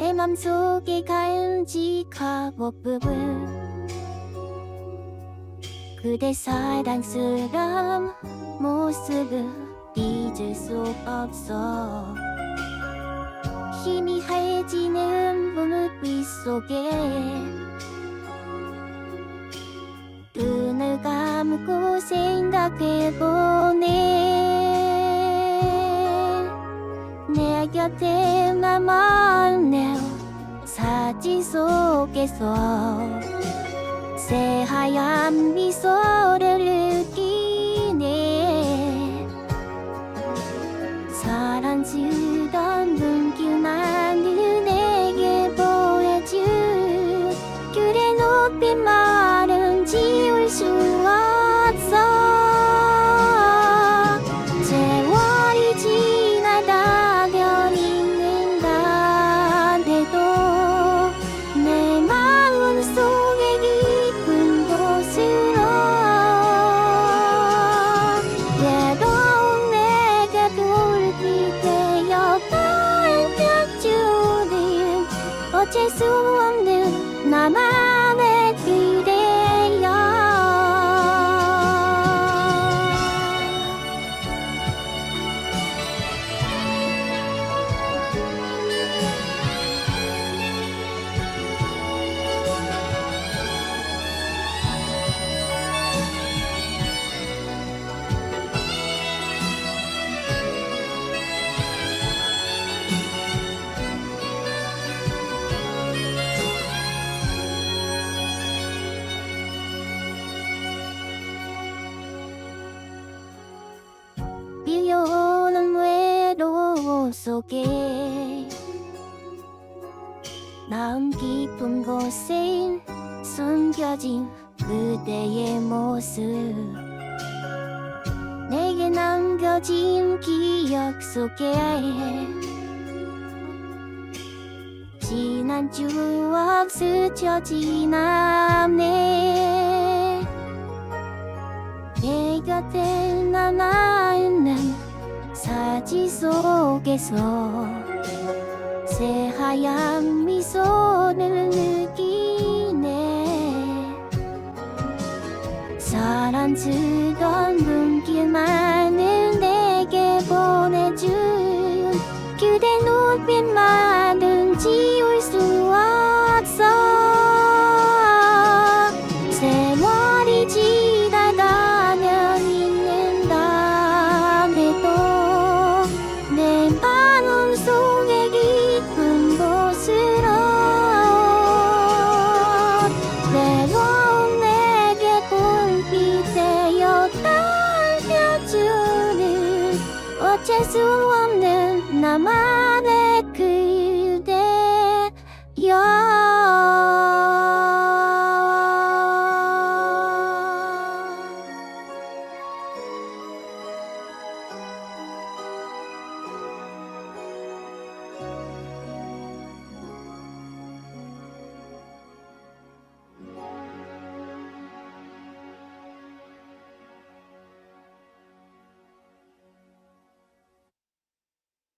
내 맘속에 간직하고 부분 그대 사랑스러운 모습을 잊을 수 없어. 희미해지는 분위기 속에 눈을 감고 생각해보네 사진 속에서 새하얀 미소를 느끼네. 사랑스런 눈길만을 내게 보여준 그대 눈빛말은 지울 수 없어 어쩔 수 없는 나만 속에 마음 깊은 곳에 숨겨진 그대의 모습. 내게 남겨진 기억 속에 지난 추억 스쳐 지나네. 내 곁에 남아있는 사진 속에서 새하얀 미소를 어쩔 수 없는 나만의 그대여.